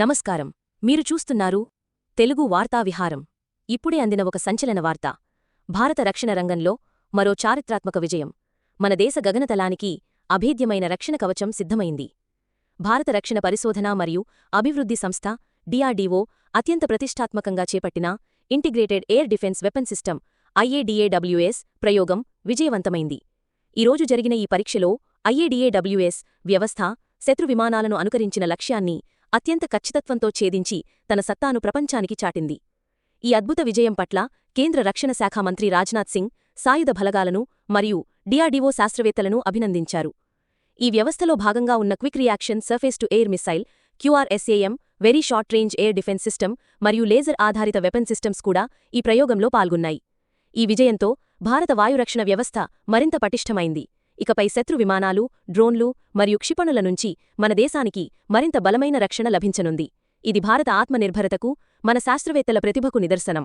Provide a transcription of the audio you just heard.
నమస్కారం. మీరు చూస్తున్నారు తెలుగు వార్తా విహారం. ఇప్పుడే అందిన ఒక సంచలన వార్త. భారత రక్షణ రంగంలో మరో చారిత్రాత్మక విజయం. మన దేశ గగనతలానికి అభేద్యమైన రక్షణ కవచం సిద్ధమైంది. భారత రక్షణ పరిశోధన మరియు అభివృద్ధి సంస్థ డిఆర్డీఓ అత్యంత ప్రతిష్టాత్మకంగా చేపట్టిన integrated air defence weapon system IADWS ప్రయోగం విజయవంతమైంది. ఈరోజు జరిగిన ఈ పరీక్షలో ఐఏడిఏడబ్ల్యూఎస్ వ్యవస్థ శత్రు విమానాలను అనుకరించిన లక్ష్యాన్ని అత్యంత ఖచ్చితత్వంతో ఛేదించి తన సత్తాను ప్రపంచానికి చాటింది. ఈ అద్భుత విజయం పట్ల కేంద్ర రక్షణ శాఖ మంత్రి రాజ్నాథ్ సింగ్ సాయుధ బలగాలను మరియు డిఆర్డీఓ శాస్త్రవేత్తలను అభినందించారు. ఈ వ్యవస్థలో భాగంగా ఉన్న quick reaction surface to air missile QRSAM very short range air defence system మరియు లేజర్ ఆధారిత వెపన్ సిస్టమ్స్ కూడా ఈ ప్రయోగంలో పాల్గొన్నాయి. ఈ విజయంతో భారత వాయురక్షణ వ్యవస్థ మరింత పటిష్టమైంది. ఇకపై శత్రు విమానాలు డ్రోన్లు మరియు క్షిపణుల నుంచి మన దేశానికి మరింత బలమైన రక్షణ లభించనుంది. ఇది భారత ఆత్మనిర్భరతకు మన శాస్త్రవేత్తల ప్రతిభకు నిదర్శనం.